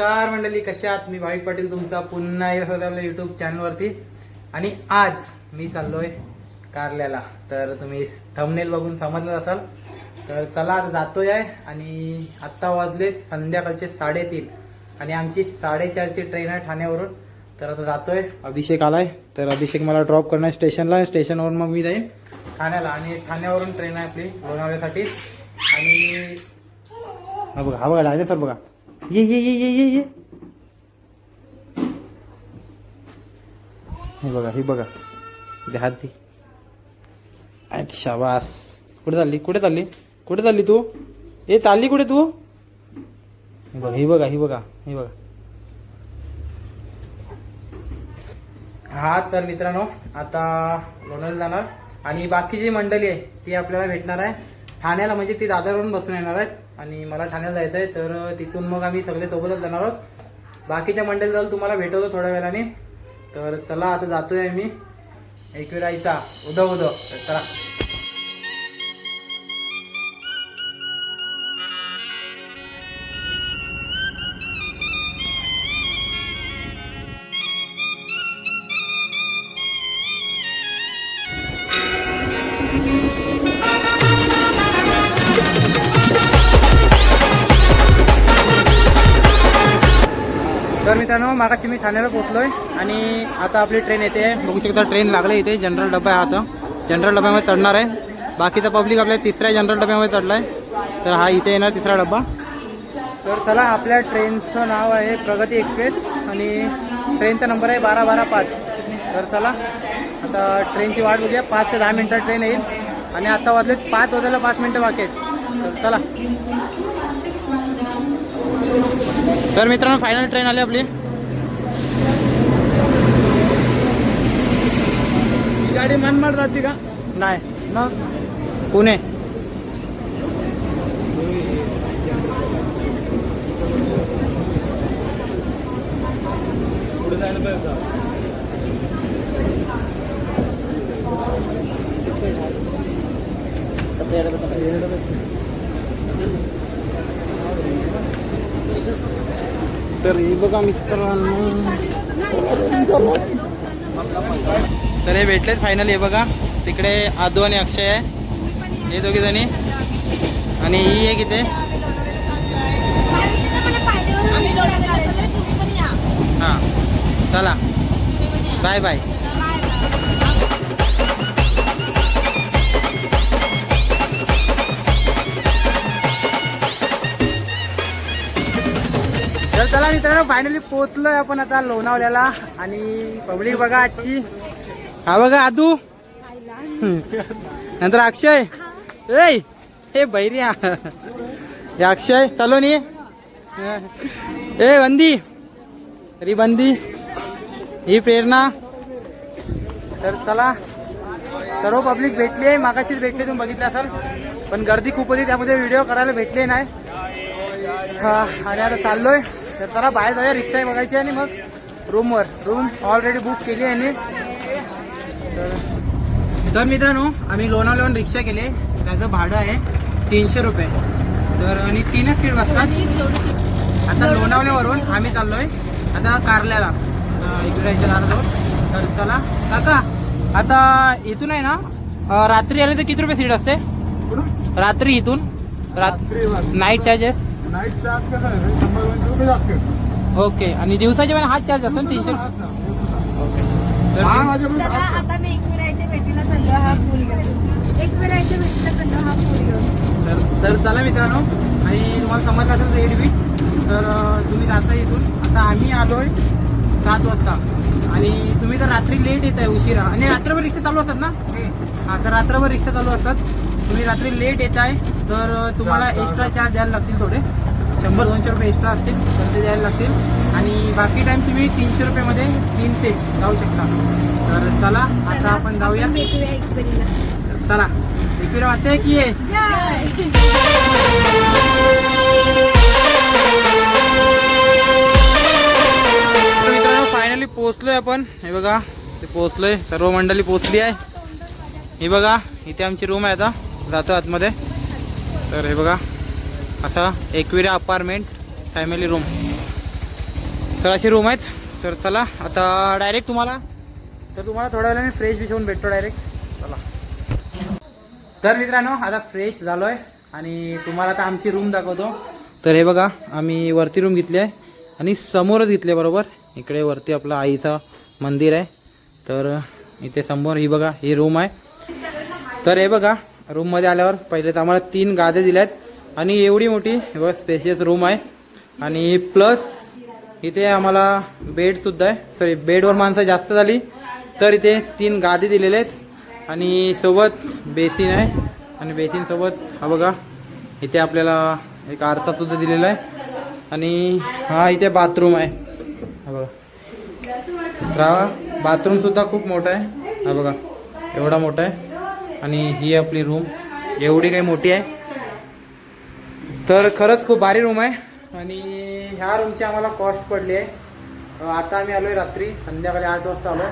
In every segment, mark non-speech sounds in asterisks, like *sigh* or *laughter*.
नमस्कार मंडळी कशा आहात? मी भाविक पाटील तुमचा पुन्हा एकदा स्वागत आपल्या युट्यूब चॅनलवरती आणि आज मी चाललोय कारल्याला. तर तुम्ही थंबनेल बघून समजलं असाल. तर चला आता जातोय आहे आणि आत्ता वाजले संध्याकाळचे साडेतीन. आणि आमची साडेचारची ट्रेन आहे ठाण्यावरून. तर आता जातोय. अभिषेक आलाय. तर अभिषेक मला ड्रॉप करणार स्टेशनला स्टेशनवरून मग मी जाईन ठाण्याला. आणि ठाण्यावरून ट्रेन आहे आपली लोणावळ्यासाठी. आणि हा बघा हा बघा सर बघा. ये ये ये ये ये ये. हे बघा हे बघा. इथे हात दे. अच्छा वास कुठे चालली? कुठे चालली? कुठे चालली तू? ए चालली कुठे तू? बघा ही बघा ही बघा ही बघा. हा तर मित्रांनो आता लोणावळ्याला जाणार. आणि बाकी जी मंडळी आहे ती आपल्याला भेटणार आहे. ठाण्याला म्हणजे ती दादरवरून बसून येणार आहेत आणि मला ठाण्याला जायचं आहे तर तिथून मग आम्ही सगळे सोबतच जाणार आहोत. बाकीच्या मंडळी जाऊन तुम्हाला भेटवतो थोड्या वेळाने. तर चला आता जातोय मी एकविराईचा उदव उदव. तर चला. मित्रांनो मागाशी मी ठाण्याला पोहोचलोय आणि आता आपली ट्रेन येते. बघू शकता ट्रेन लागले इथे जनरल डबा आहे आता जनरल डब्यामध्ये चढणार आहे. बाकीचा पब्लिक आपल्या तिसऱ्या जनरल डब्यामध्ये चढलाय. तर हा इथे येणार तिसरा डब्बा. तर चला आपल्या ट्रेनचं नाव आहे प्रगती एक्सप्रेस आणि ट्रेनचा नंबर आहे बारा बारा पाच. तर चला आता ट्रेनची वाट बघूया. पाच ते दहा मिनटात ट्रेन येईल. आणि आता वाजले पाच वाजायला पाच मिनटं बाकी आहेत. तर चला. तर मित्रांनो फायनल ट्रेन आली आपली. गाडी मनमाड जाते का? नाही. मग? पुणे. पुढे तर हे बघा मित्रांनो. तर हे भेटलेत फायनल हे बघा. तिकडे आदू आणि अक्षय आहे. हे दोघी जणी. आणि ही एक इथे. हां. चला. बाय बाय तर चला मित्रांनो फायनली पोहोचलोय आपण आता लोणावल्याला आणि पब्लिक बघा आजची. हा बघा आदू. नंतर अक्षय. ए हे बैरिया हे अक्षय सलोनी ए बंदी. अरे बंदी. ही प्रेरणा. तर चला. सर्व पब्लिक भेटली आहे. मागाशीच भेटली तुम्ही बघितलं असाल पण गर्दी खूप होती त्यामध्ये व्हिडिओ करायला भेटले नाही. हा आणि आता चाललोय. तर चला बाहेर जाऊया. रिक्षा बघायची आणि मग रूमवर रूम ऑलरेडी बुक केली आहे. तर- तर मित्रांनो आम्ही लोणावल्याहून रिक्षा केली. त्याचं भाडं आहे तीनशे रुपये. तर आणि तीनच सीट बसतात. आता लोणावल्यावरून आम्ही चाललोय. आता कारल्याला इकडे दाराजवळ तर चला. काका आता इथून आहे ना रात्री आले तर किती रुपये सीट असते? रात्री इथून. रात नाईट चार्जेस नाईट चार्ज कसा आहे? शंभर दोनशे रुपये जास्त. आहे. ओके. आणि दिवसाच्या वेळेला हाच चार्ज असेल तीनशे ओके. तर चला आता मी एकविरायच्या भेटीला चाललो हा फुल घेऊन. एकविरायच्या भेटीला चाललो हा फुल घेऊन. तर तर चला मित्रांनो आणि तुम्हाला समजलं असेल रेड बीट तर तुम्ही जाता इथून. आता आम्ही आलोय सात वाजता. आणि तुम्ही तर रात्री लेट येत आहे उशिरा. आणि रात्रभर रिक्षा चालू असतात ना? हा तर रात्रभर रिक्षा चालू असतात. तुम्ही रात्री लेट येत आहे तर तुम्हाला एक्स्ट्रा चार्ज द्यायला लागतील थोडे. शंभर दोनशे रुपये एक्स्ट्रा असतील तर ते द्यायला लागतील. आणि बाकी टाइम तुम्ही तीनशे रुपयेमध्ये तीन ते जाऊ शकता. तर चला आता आपण जाऊया. भेटूया चला एकविरा वाटते की मित्रांनो फायनली पोहोचलोय आपण. हे बघा ते पोहोचलोय. सर्व मंडळी पोहोचली आहे. हे बघा इथे आमची रूम आहे आता. जातो आतमध्ये. तर हे बघा असा एकविरा अपार्टमेंट फॅमिली रूम तर असे रूम आहेत. तर चला आता डायरेक्ट तुम्हाला तर तुम्हाला थोड्या वेळाने फ्रेश बिछवून भेटतो डायरेक्ट चला. तर मित्रांनो आता फ्रेश झालो आहे आणि तुम्हाला आता आमची रूम दाखवतो. तर हे बघा आम्ही वरती रूम घेतली आहे आणि समोरच घेतली आहे बरोबर? इकडे वरती आपलं आईचं मंदिर आहे. तर इथे समोर ही बघा ही रूम आहे. तर हे बघा रूममध्ये आल्यावर पहिलेच आम्हाला तीन गादे दिल्या आहेत आणि एवढी मोठी बघा स्पेशियस रूम आहे. आणि प्लस इथे आम्हाला बेडसुद्धा आहे. सॉरी बेडवर माणसं जास्त झाली तर इथे तीन गादी दिलेले आहेत. आणि सोबत बेसिन आहे. आणि बेसिनसोबत हा बघा इथे आपल्याला एक आरसा सुद्धा दिलेला आहे. आणि हा इथे बाथरूम आहे. हा बघा. तर बाथरूमसुद्धा खूप मोठा आहे. हा बघा एवढा मोठा आहे. आणि ही आपली रूम एवढी काही मोठी आहे. तर खरंच खूप भारी रूम आहे. आणि ह्या रूमची आम्हाला कॉस्ट पडली आहे. आता आम्ही आलोय रात्री संध्याकाळी आठ वाजता आलो.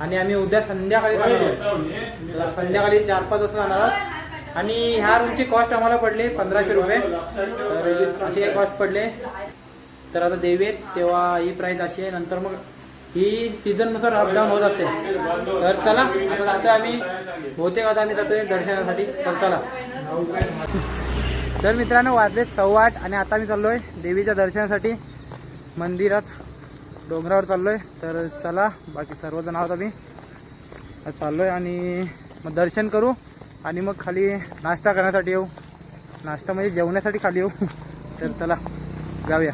आणि आम्ही उद्या संध्याकाळी जाणार संध्याकाळी चार पाच वाजता जाणार आहोत. आणि ह्या रूमची कॉस्ट आम्हाला पडली पंधराशे रुपये. तर अशी काही कॉस्ट पडले तर आता देवी आहेत तेव्हा ही प्राईस अशी आहे. नंतर मग ही सीझननुसार अपडाऊन होत असते. तर चला आता जातोय आम्ही. बहुतेक आता आम्ही जातोय दर्शनासाठी. तर चला. तर मित्रांनो वाजलेत सव्वा आठ आणि आता मी चाललोय देवीच्या दर्शनासाठी. मंदिरात डोंगरावर चाललोय. तर चला बाकी सर्वजण आहोत आम्ही. चाललो चाललोय आणि मग दर्शन करू आणि मग खाली नाश्ता करण्यासाठी येऊ. नाश्ता म्हणजे जेवण्यासाठी खाली येऊ. *laughs* तर चला जाऊया.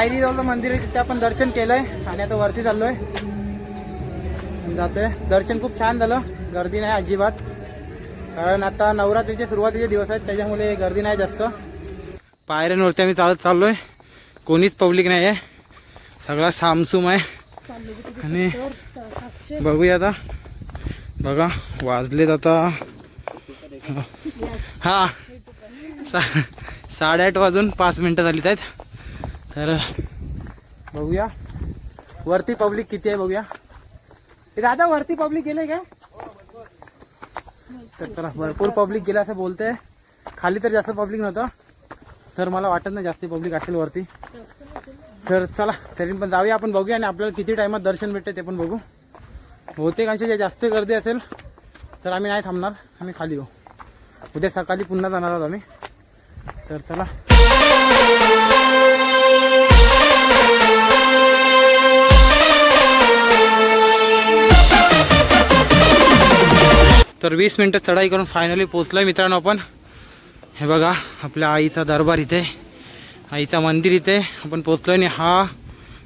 पायरी जवळचं मंदिर आहे तिथे आपण दर्शन केलंय आणि आता वरती चाललोय. जातोय. दर्शन खूप छान झालं. गर्दी नाही अजिबात. कारण आता नवरात्रीचे सुरुवातीचे दिवस आहेत त्याच्यामुळे गर्दी नाही जास्त. पायऱ्यांवरती आम्ही चालत चाललोय. कोणीच पब्लिक नाही आहे सगळा सामसूम आहे. आणि बघूया आता. बघा वाजलेत आता. हा. सा साडेआठ वाजून पाच मिनटं झालीत आहेत. तर बघूया. वरती पब्लिक किती आहे बघूया. दादा वरती पब्लिक गेले काय? तर चला भरपूर पब्लिक गेलं असं बोलते. खाली तर जास्त पब्लिक नव्हतं. तर मला वाटत नाही जास्त पब्लिक असेल वरती. तर चला तरी पण जाऊया आपण बघूया आणि आपल्याला किती टायमात दर्शन भेटते ते पण बघू. बहुतेकांशी जे जास्त गर्दी असेल तर आम्ही नाही थांबणार. आम्ही खाली येऊ. उद्या सकाळी पुन्हा जाणार आहोत आम्ही. तर चला तर वीस मिनटं चढाई करून फायनली पोचलोय मित्रांनो आपण. हे बघा आपल्या आईचा दरबार इथे. आईचा मंदिर इथे. आपण पोचलोय आणि हा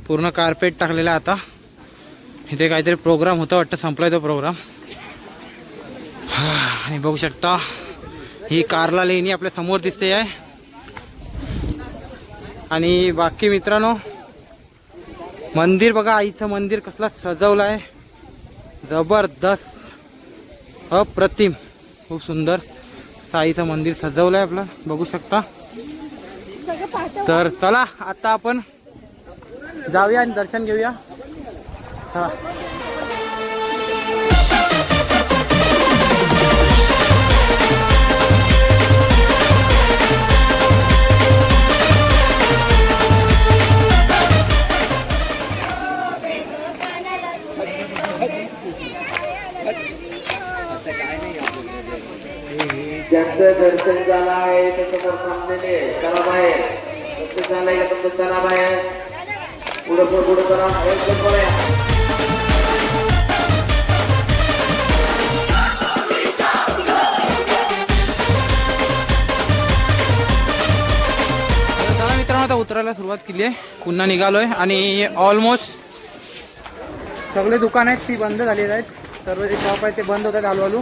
पूर्ण कार्पेट टाकलेला आता. इथे काहीतरी प्रोग्राम होता वाटतं संपलाय तो प्रोग्राम आणि बघू शकता ही कारला लेणी आपल्यासमोर दिसते आहे. आणि बाकी मित्रांनो मंदिर बघा आईचं मंदिर कसला सजवलं आहे जबरदस्त. अप्रतिम. खूप सुंदर साईचं मंदिर सजवलं आहे आपलं. बघू शकता. तर चला आता आपण जाऊया आणि दर्शन घेऊया. चला. ज्यांचं दर्शन झालं आहे त्याच्यावर थांबलेले चला बाहेर दर्शन झालंय का तुमचं चला बाहेर पुढं पुढं पुढं करा एकदम बघा आता उतरायला सुरुवात केली आहे. पुन्हा निघालोय आणि ऑलमोस्ट सगळे दुकान आहेत ती बंद झालेली आहेत. सर्व जे शॉप आहेत ते बंद होतात हळूहळू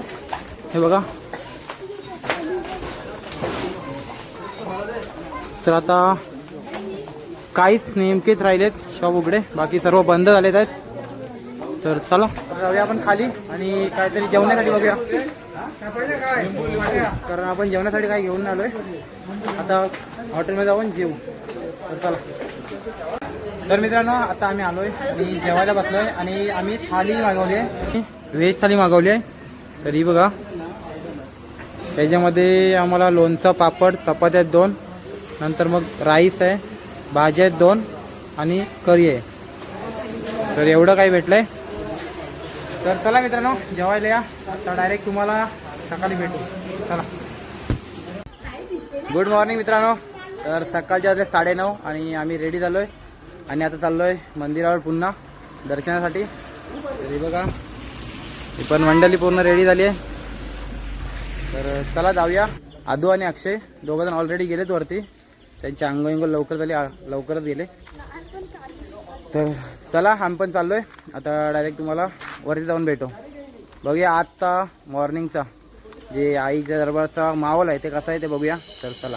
हे बघा. तर आता काहीच नेमकेच राहिलेत शॉप उघडे. बाकी सर्व बंद झालेत आहेत. तर चला जाऊया आपण खाली आणि काहीतरी जेवण्यासाठी बघूया. कारण आपण जेवणासाठी काही घेऊन आलोय. आता हॉटेलमध्ये जाऊन जेवू तर चला. तर मित्रांनो आता आम्ही आलोय आणि जेवायला बसलोय आणि आम्ही थाली मागवली आहे. व्हेज थाली मागवली आहे. तरी बघा. त्याच्यामध्ये आम्हाला लोणचं पापड चपात्या आहेत दोन. नंतर मग राईस आहे भाज्या आहेत दोन आणि करी आहे. तर एवढं काही भेटलंय? तर चला मित्रांनो जेवायला या. आता डायरेक्ट तुम्हाला सकाळी भेटू. चला. गुड मॉर्निंग मित्रांनो. तर सकाळचे वाजले साडेनऊ आणि आम्ही रेडी झालो आहे आणि आता चाललो आहे मंदिरावर पुन्हा दर्शनासाठी. तरी बघा ही पण मंडळी पूर्ण रेडी झाली आहे. तर चला जाऊया. आदू आणि अक्षय दोघंजण ऑलरेडी गेलेत वरती. त्यांची अंग अंग लवकर झाली लवकरच गेले. तर चला आम्ही पण चाललो आहे आता डायरेक्ट तुम्हाला वरती जाऊन भेटू. बघूया आत्ता मॉर्निंगचा जे आईच्या दरबारचा माहोल आहे ते कसा आहे ते बघूया. तर चला.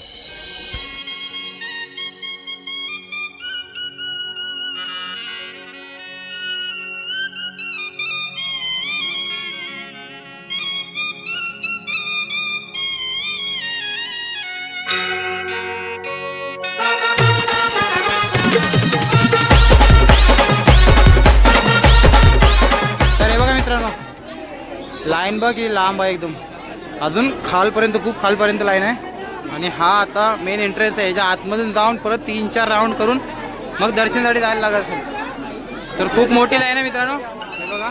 लाईन बघ ही लांब आहे एकदम. अजून खालपर्यंत खूप खालपर्यंत लाईन आहे. आणि हा आता मेन एंट्रन्स आहे. याच्या आतमधून जाऊन परत तीन चार राऊंड करून मग दर्शनासाठी जायला लागत असेल तर खूप मोठी लाईन आहे मित्रांनो. हे बघा.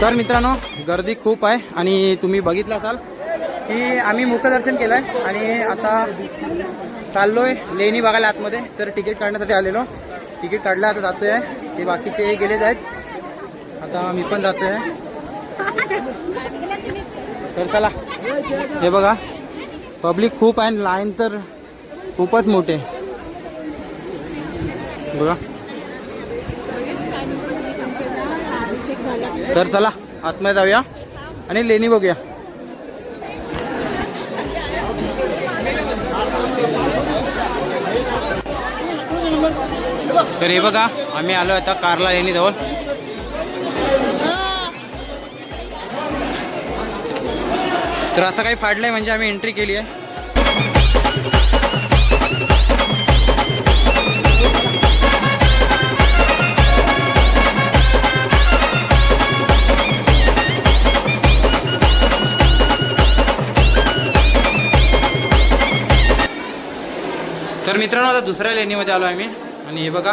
तर मित्रांनो गर्दी खूप आहे आणि तुम्ही बघितलं असाल की आम्ही मुखदर्शन केलं आहे आणि आता चाललोय लेणी बघायला आतमध्ये. तर तिकीट काढण्यासाठी आलेलो. तिकीट काढलं आता जातोय. आहे ते बाकीचे गेलेच आहेत आता मी पण जातोय. तर चला हे बघा. पब्लिक खूप आहे. लाईन तर खूपच मोठे बघा. तर चला आतमध्ये जाऊया आणि लेणी बघूया. तर हे बघा आम्ही आलो आता कारला लेणी जवळ. तर असं काही फाडलंय म्हणजे आम्ही एंट्री केली आहे. मित्रांनो आता दुसऱ्या लेणीमध्ये आलो आहे मी आणि हे बघा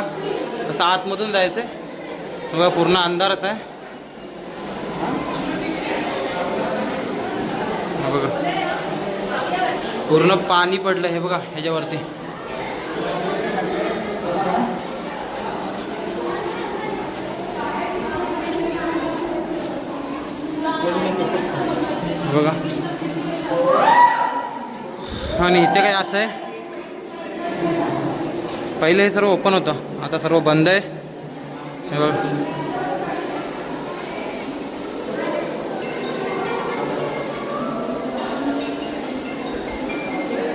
असं आतमधून जायचं आहे बघा पूर्ण अंधारच आहे. बघा. पूर्ण पाणी पडलं हे बघा ह्याच्यावरती. बघा. आणि इथे काय असं आहे? पहिले हे सर्व ओपन होतं. आता सर्व बंद आहे. हे बघ.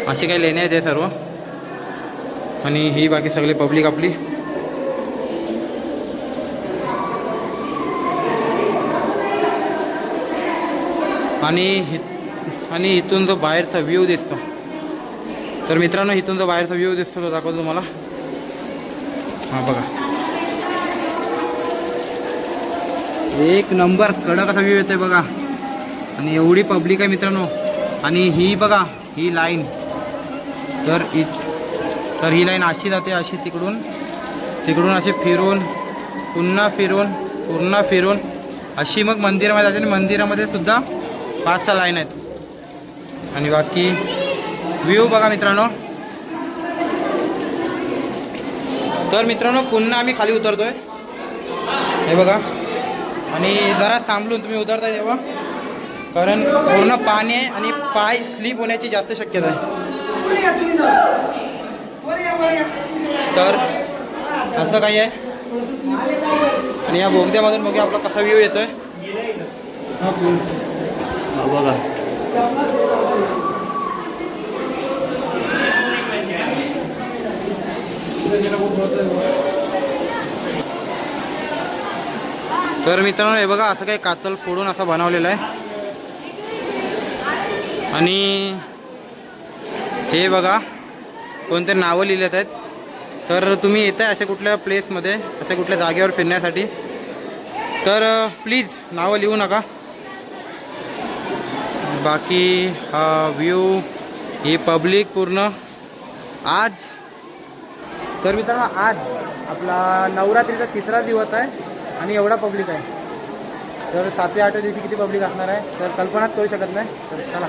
अशी काही लेणे आहेत हे सर्व. आणि ही बाकी सगळी पब्लिक आपली. आणि आणि इथून जो बाहेरचा व्ह्यू दिसतो. तर मित्रांनो इथून जो बाहेरचा व्ह्यू दिसतो तो दाखवतो तुम्हाला. हा बघा. एक नंबर कडक असा येते बघा. आणि एवढी पब्लिक आहे मित्रांनो. आणि ही बघा ही लाईन तर इ तर ही लाईन अशी जाते अशी तिकडून. तिकडून अशी फिरून पुन्हा फिरून पुन्हा फिरून. अशी मग मंदिरामध्ये जाते आणि मंदिरामध्ये सुद्धा पाच सहा लाईन आहेत. आणि बाकी व्ह्यू बघा मित्रांनो. तर मित्रांनो पुन्हा आम्ही खाली उतरतोय. हे बघा. आणि जरा सांभलून तुम्ही उतरताय तेव्हा. कारण पूर्ण पाणी आहे आणि पाय स्लिप होण्याची जास्त शक्यता आहे. तर असं काही आहे. आणि या बोगद्यामधून बघूया आपला कसा व्ह्यू येतोय. बघा. तर मित्रांनो हे बघा असं काही कातल फोडून असं बनवलेलं आहे. आणि हे बघा कोणते नावं लिहिलेत आहेत. तर तुम्ही येत आहे अशा कुठल्या प्लेसमध्ये अशा कुठल्या जागेवर फिरण्यासाठी. तर प्लीज नावं लिहू नका. बाकी हा व्ह्यू ही पब्लिक पूर्ण. आज तर मित्रांनो आज आपला नवरात्रीचा तिसरा दिवस आहे आणि एवढा पब्लिक आहे. तर सातव्या आठव्या दिवशी किती पब्लिक असणार आहे तर कल्पनाच करू शकत नाही. तर चला.